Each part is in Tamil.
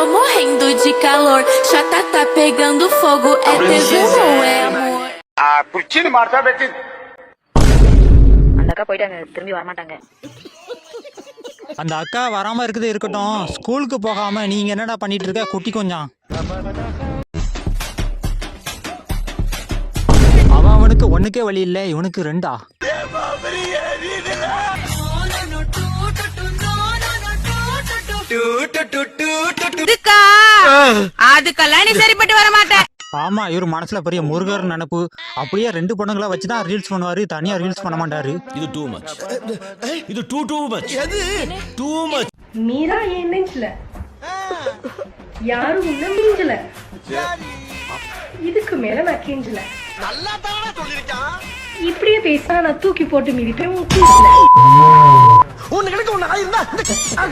tô morrendo de calor. Chata tá pegando fogo, é tesão ou é amor? குச்சின்னு மாட்டா பேச்சு அந்த அக்கா போயிட்டாங்க திரும்பி வரமாட்டாங்க அந்த அக்கா வராம இருக்குது இருக்கட்டும் ஸ்கூலுக்கு போகாம நீங்க என்னடா பண்ணிட்டு இருக்க குட்டி கொஞ்சம் அவன் அவனுக்கு ஒண்ணுக்கே வழி இல்ல இவனுக்கு ரெண்டா டூ அதுக்கெல்லாம் நீ சரிப்பட்டு வர மாட்டேன் ஆமா இவர் மனசுல பெரிய முருகர் நினப்பு. அப்படியே ரெண்டு பொண்ணுங்களை வச்சுதான் ரீல்ஸ் பண்ணுவாரு தனியா ரீல்ஸ் பண்ண மாட்டாரு. இது டூ மச் இது too too much too much Meera என் நெஞ்சில? யாரும் இன்னும் மிஞ்சல. இதுக்கு மேல நான் கெஞ்சல. இப்படியே பேசினா நான் தூக்கி போட்டு மிதிப்பேன் உன் கூட்டுல உன்னுக்கு ஒண்ணு ஆயிருந்தா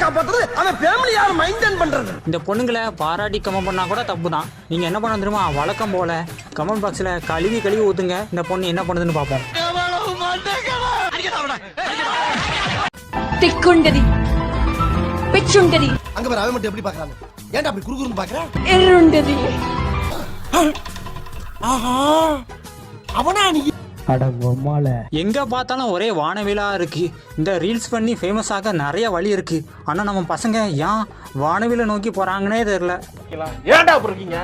காப்பாத்துறது. அவன் ஃபேமிலி யார் மெயின்டைன் பண்றது? இந்த பொண்ணுங்களை பாராட்டி கமெண்ட் பண்ணா கூட தப்பு தான் நீங்க என்ன பண்ண தெரியுமா? வழக்கம் போல கமெண்ட் பாக்ஸ்ல கழுவி கழுவி ஊத்துங்க. இந்த பொண்ணு என்ன பண்ணுதுன்னு பார்ப்போம். திக்குண்டதி பிச்சுண்டதி. அங்க பாரு அவன் மட்டும் எப்படி பாக்குறாங்க ஏன்டா அப்படி குறுகுறுன்னு பாக்குறான் எருண்டதி அவனா நீ? எங்க பார்த்தாலும் ஒரே வானவிலா இருக்கு. இந்த ரீல்ஸ் பண்ணி ஃபேமஸ் ஆக நிறைய வழி இருக்கு. ஆனா நம்ம பசங்க ஏன் வானவில நோக்கி போறாங்கன்னே தெரியல. ஏன்டா அப்படி இருக்கீங்க?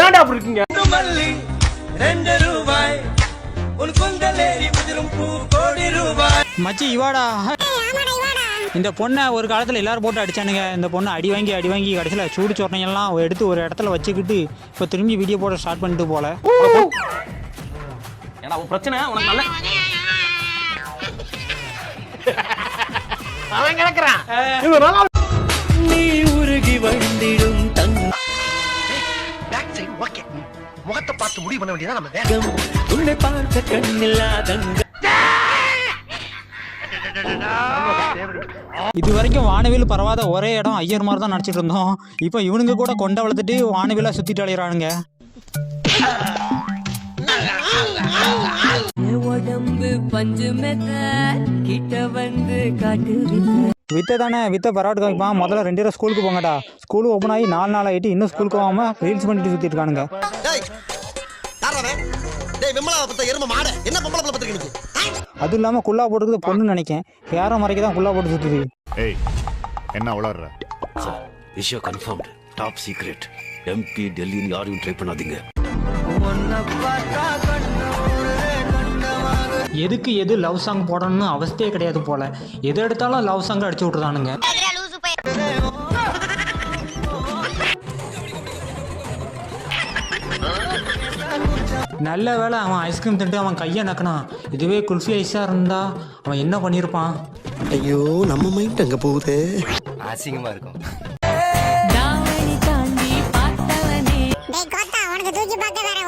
ஏன்டா அப்படி இருக்கீங்க? மச்சி இவாடா. இந்த பொண்ணை ஒரு காலத்துல எல்லாரும் போட்டு அடிச்சானுங்க. இந்த பொண்ணை அடி வாங்கி அடி வாங்கி கடைசியில சூடு சொரணையெல்லாம் எடுத்து ஒரு இடத்துல வச்சுக்கிட்டு இப்போ திரும்பி வீடியோ போட ஸ்டார்ட் பண்ணிட்டு போல. உன் பிரச்சனை உனக்கு நல்ல அவன் கிடக்குறான். இதனால பேக் சைடு ஓகே முகத்தை பார்த்து முடிவு பண்ண வேண்டியதா நம்ம வேலை. இது வரைக்கும் வானவில் பரவாத ஒரே இடம் ஐயர் மாதிரி தான் நடிச்சிட்டு இருந்தோம். இப்போ இவனுங்க கூட கொண்ட வளர்த்துட்டு வானவில சுத்திட்டு அலையிறானுங்க. உடம்பு பஞ்சு மெத்த கிட்ட வந்து காட்டு வித்த தானே வித்த பரவாட்டு காமிப்பான் முதல்ல ரெண்டு பேரும் ஸ்கூலுக்கு போங்கடா. ஸ்கூல் ஓப்பன் ஆகி நாலு நாள் ஆகிட்டு இன்னும் ஸ்கூலுக்கு போகாம ரீல்ஸ் பண்ணிட்டு சுத்திட்டு இருக்கானுங்க. அதுவும் இல்லாமல் குல்லா போட்டுக்குது பொண்ணு நினைக்கேன் யாரும் மறைக்க தான் குல்லா போட்டு சுத்துது. ஏய் என்ன உளர்ற? விஷயம் கன்ஃபார்ம்டு டாப் சீக்ரெட் எம்பி டெல்லின்னு யாரையும் ட்ரை பண்ணாதீங்க. எதுக்கு எது லவ் சாங் போடணும்னு அவஸ்தையே கிடையாது போல. எது எடுத்தாலும் லவ் சாங் அடிச்சு விட்டுறானுங்க. நல்ல வேளை அவன் ஐஸ்கிரீம் தின்ட்டு அவன் கையை நக்கினான். இதுவே குல்ஃபி ஐஸாக இருந்தா அவன் என்ன பண்ணியிருப்பான் ஐயோ நம்ம மைண்ட் அங்க போகுது? தாவணி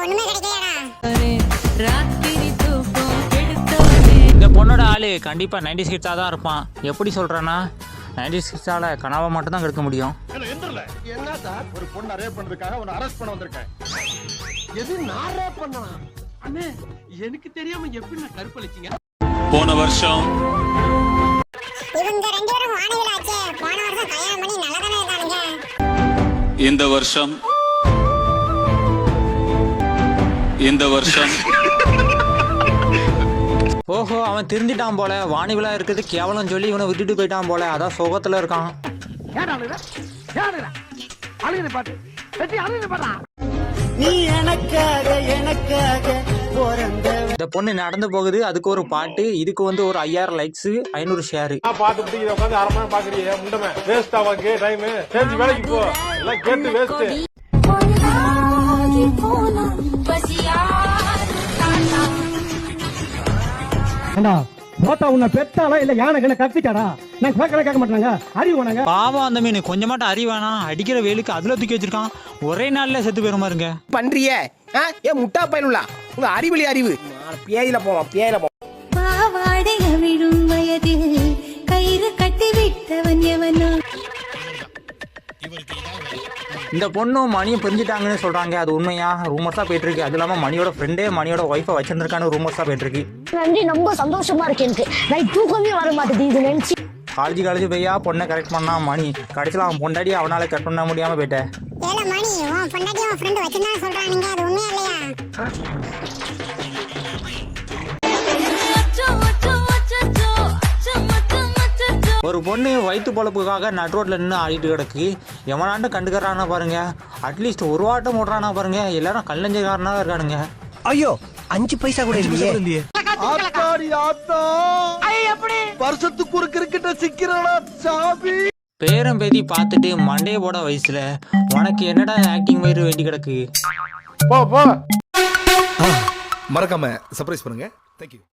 ஒண்ணுமே கிடைக்கலடா ராத்திரி தூக்கம் கெடுத்தவனே இந்த பொண்ணோட ஆளு கண்டிப்பாக நைன்டி சிக்ஸாக தான் இருப்பான். எப்படி சொல்கிறேன்னா நைன்டி சிக்ஸால் கனவை மட்டும் தான் கெடுக்க முடியும். என்ன சார்? ஒரு பொண்ணை ரேப் பண்றதுக்காக உன்னை அரெஸ்ட் பண்ண வந்திருக்கேன். எது நான் ரேப் பண்ணனா அண்ணே எனக்கு தெரியாம எப்படி நான் கருப்பளிச்சீங்க? போன வருஷம். இவங்க ரெண்டு பேரும் வானவில் ஆச்சே. போன வருஷம் கல்யாணம் பண்ணி நல்லா தானே இந்த வருஷம் இந்த வருஷம். ஓஹோ அவன் திருந்திட்டான் போல. வாணிவிழா இருக்கிறது கேவலம் சொல்லி இவனை விட்டுட்டு போயிட்டான் போல. அதான் சோகத்தில் இருக்கான். பாட்டா. இந்த பொண்ணு நடந்து போகுது. அதுக்கு ஒரு பாட்டு. இதுக்கு வந்து ஒரு ஐயாயிரம் லைக்ஸ் ஐநூறு ஷேரு பாத்துட்டு இதை உட்காந்து அரை மணி நேரம் பாக்குறீங்க முண்டமே. வேஸ்ட் ஆவாக்கு டைம் தெரிஞ்சு வேலைக்கு போ. எல்லாம் கேட்டு வேஸ்ட் கோத்தா உன்னை பெத்தாலா இல்ல யானை கண்ண கத்திட்டாடா நான் கேட்கல கேட்க மாட்டாங்க அறிவு வேணாங்க. பாவம் அந்த மீன். கொஞ்சமாட்டம் அறிவானா அடிக்கிற வேலுக்கு அதுல தூக்கி வச்சிருக்கான். ஒரே நாள்ல செத்து போயிருமா இருங்க பண்றிய? ஏன் முட்டா பயனுள்ளா? உங்க அறிவிலி அறிவு. பேயில போவான் பேயில வயதில் கயிறு கட்டி விட்டவன் எவனோ. இந்த பொண்ணும் மணியும் பிரிஞ்சுட்டாங்கன்னு சொல்றாங்க. அது உண்மையா? ரூமர்ஸா போயிட்டு இருக்கு. அது இல்லாம மணியோட ஃப்ரெண்டே மணியோட ஒய்ஃபை வச்சிருந்திருக்கான்னு ரூமர்ஸா போயிட்டு இருக்கு. நன்றி ரொம்ப சந்தோஷமா இருக்கு எனக்கு. நைட் தூக்கமே வர மாட்டேது இது நினைச்சு. காலேஜ் காலேஜ் போய்யா பொண்ணை கரெக்ட் பண்ணான் மணி. கடைசியில் அவன் பொண்டாடி அவனால் கரெக்ட் பண்ண முடியாமல் போயிட்டேன் ஏல மணி உன் பொண்டாட்டி உன் ஃப்ரெண்ட் வச்சிருந்தான்னு சொல்றானுங்க அது உண்மையா இல்லையா? ஒரு பொண்ணு வயிற்று பொழப்புக்காக நட் ரோட்டில் நின்று ஆடிட்டு கிடக்கு. எவனாண்டும் கண்டுக்கறானா பாருங்க. அட்லீஸ்ட் ஒரு வாட்டம் ஓடுறானா பாருங்க. எல்லாரும் கல்லஞ்சக்காரனாக இருக்கானுங்க. ஐயோ அஞ்சு பைசா கூட இல்லையே. ஆத்தாடி ஆத்தா. வருஷத்துக்கு ஒரு கிரிக்கெட்ட சிக்கிறடா சாமி? பேரம் பேத்தி பார்த்துட்டு மண்டைய போட வயசுல உனக்கு என்னடா ஆக்டிங் மாதிரி வேண்டி கிடக்கு? போ போ. மறக்காம சர்ப்ரைஸ் பண்ணுங்க. தேங்க்யூ